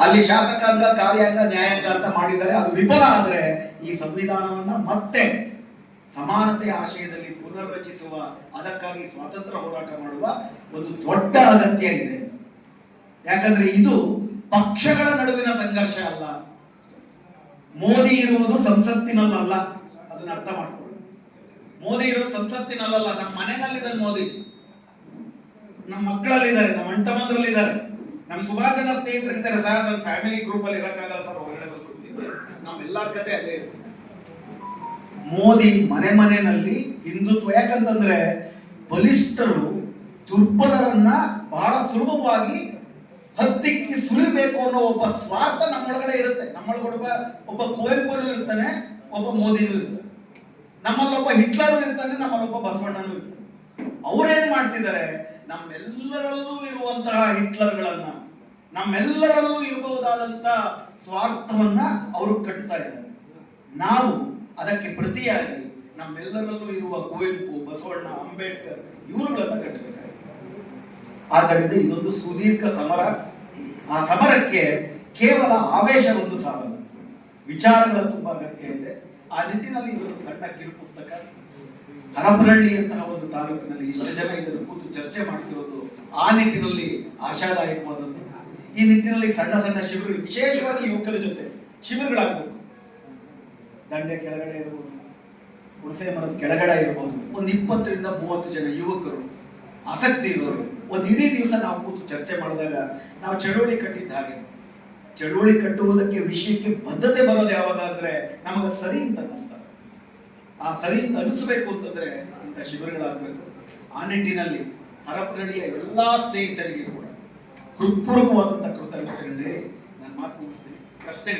ಅಲ್ಲಿ ಶಾಸಕಾಂಗ, ಕಾರ್ಯಾಂಗ, ನ್ಯಾಯಾಂಗ ಅಂತ ಮಾಡಿದ್ದಾರೆ. ಅದು ವಿಫಲ ಆದರೆ ಈ ಸಂವಿಧಾನವನ್ನ ಮತ್ತೆ ಸಮಾನತೆಯ ಆಶಯದಲ್ಲಿ ಪುನರ್ರಚಿಸುವ, ಅದಕ್ಕಾಗಿ ಸ್ವಾತಂತ್ರ್ಯ ಹೋರಾಟ ಮಾಡುವ ಒಂದು ದೊಡ್ಡ ಅಗತ್ಯ ಇದೆ. ಯಾಕಂದ್ರೆ ಇದು ಪಕ್ಷಗಳ ನಡುವಿನ ಸಂಘರ್ಷ ಅಲ್ಲ. ಮೋದಿ ಇರುವುದು ಸಂಸತ್ತಿನಲ್ಲಲ್ಲ. ಅದನ್ನ ಅರ್ಥ ಮಾಡ್ಕೊಳ್ಳಿ. ಮೋದಿ ಇರೋದು ಸಂಸತ್ತಿನಲ್ಲಲ್ಲ. ನಮ್ಮ ಮನೆಯಲ್ಲಿದ್ದಾರೆ ಮೋದಿ. ನಮ್ಮ ಮಕ್ಕಳಲ್ಲಿದ್ದಾರೆ, ನಮ್ಮ ಅಣ್ತಮ್ಮಂದ್ರಲ್ಲಿದ್ದಾರೆ ನಮ್ಮ ಸುಮಾರು ಜನ ಸ್ನೇಹಿತರು ಇರ್ತಾರೆ ಸರ್ ನನ್ನ ಫ್ಯಾಮಿಲಿ ಗ್ರೂಪ್ ಅಲ್ಲಿ ಇರಕ್ಕಾಗಲ್ಲ, ಸರ್ ಹೊರಗಡೆ ಬಂದ್ಬಿಡ್ತೀನಿ ನಮ್ಮೆಲ್ಲರ ಕತೆ ಅದೇ. ಮೋದಿ ಮನೆ ಮನೆಯಲ್ಲಿ ಹಿಂದುತ್ವ ಯಾಕಂತಂದ್ರೆ ಬಲಿಷ್ಠರು ದುರ್ಬಲರನ್ನ ಬಹಳ ಸುಲಭವಾಗಿ ಹತ್ತಿಕ್ಕಿ ಸುಳಿಬೇಕು ಅನ್ನೋ ಒಬ್ಬ ಸ್ವಾರ್ಥ ನಮ್ಮೊಳಗಡೆ ಇರುತ್ತೆ. ನಮ್ಮೊಳಗಡೆ ಒಬ್ಬ ಒಬ್ಬ ಕುವೆಂಪುನು ಇರ್ತಾನೆ, ಒಬ್ಬ ಮೋದಿನೂ ಇರ್ತಾನೆ. ನಮ್ಮಲ್ಲೊಬ್ಬ ಹಿಟ್ಲರು ಇರ್ತಾನೆ, ನಮ್ಮಲ್ಲೊಬ್ಬ ಬಸವಣ್ಣನೂ ಇರ್ತಾನೆ. ಅವ್ರೇನ್ ಮಾಡ್ತಿದ್ದಾರೆ? ನಮ್ಮೆಲ್ಲರಲ್ಲೂ ಇರುವಂತಹ ಹಿಟ್ಲರ್ಗಳನ್ನ, ನಮ್ಮೆಲ್ಲರಲ್ಲೂ ಇರಬಹುದಾದಂತ ಸ್ವಾರ್ಥವನ್ನ ಅವರು ಕಟ್ಟುತ್ತಾ ಇದ್ದಾರೆ. ನಾವು ಅದಕ್ಕೆ ಪ್ರತಿಯಾಗಿ ನಮ್ಮೆಲ್ಲರಲ್ಲೂ ಇರುವ ಕುವೆಂಪು, ಬಸವಣ್ಣ, ಅಂಬೇಡ್ಕರ್ ಇವರುಗಳನ್ನ ಕಟ್ಟಬೇಕಾಗಿದೆ. ಆದ್ದರಿಂದ ಇದೊಂದು ಸುದೀರ್ಘ ಸಮರ. ಆ ಸಮರಕ್ಕೆ ಕೇವಲ ಆವೇಶ ಒಂದು ಸಾಲದು. ವಿಚಾರಗಳ ತುಂಬಾ ಅಗತ್ಯ ಇದೆ. ಆ ನಿಟ್ಟಿನಲ್ಲಿ ಇದೊಂದು ಸಣ್ಣ ಕಿರು ಪುಸ್ತಕ ಹರಪನಹಳ್ಳಿಯಂತಹ ಒಂದು ತಾಲೂಕಿನಲ್ಲಿ ಇಷ್ಟು ಜನ ಇದನ್ನು ಕೂತು ಚರ್ಚೆ ಮಾಡ್ತಿರೋದು ಆ ನಿಟ್ಟಿನಲ್ಲಿ ಆಶಾದಾಯಕವಾದದ್ದು. ಈ ನಿಟ್ಟಿನಲ್ಲಿ ಸಣ್ಣ ಸಣ್ಣ ಶಿಬಿರಗಳು, ವಿಶೇಷವಾಗಿ ಯುವಕರ ಜೊತೆ ಶಿಬಿರಗಳಾಗಬೇಕು. ದಂಡೆ ಕೆಳಗಡೆ ಇರಬಹುದು ಹುಣಸೆ ಮರದ ಕೆಳಗಡೆ ಇರಬಹುದು ಒಂದು ಇಪ್ಪತ್ತರಿಂದ ಮೂವತ್ತು ಜನ ಯುವಕರು, ಆಸಕ್ತಿ ಇರೋರು, ಒಂದು ಇಡೀ ದಿವಸ ನಾವು ಕೂತು ಚರ್ಚೆ ಮಾಡಿದಾಗ ನಾವು ಚಳುವಳಿ ಕಟ್ಟಿದ್ದ ಹಾಗೆ. ಚಳುವಳಿ ಕಟ್ಟುವುದಕ್ಕೆ ವಿಷಯಕ್ಕೆ ಬದ್ಧತೆ ಬರೋದು ಯಾವಾಗ ಅಂದ್ರೆ ನಮಗೆ ಸರಿ ಅಂತ ಅನ್ನಿಸ್ತಾರೆ ಆ ಸರಿ ಅನಿಸ್ಬೇಕು ಅಂತಂದ್ರೆ ಇಂಥ ಶಿಬಿರಗಳಾಗಬೇಕು. ಆ ನಿಟ್ಟಿನಲ್ಲಿ ಹರಪನಹಳ್ಳಿಯ ಎಲ್ಲ ಸ್ನೇಹಿತರಿಗೆ ಕೂಡ ಹೃತ್ಪೂರ್ವಕವಾದಂಥ ಕೃತಜ್ಞತೆಗಳೇ ನಾನು ಮಾತು ಮುಗಿಸ್ತೀನಿ. ಪ್ರಶ್ನೆ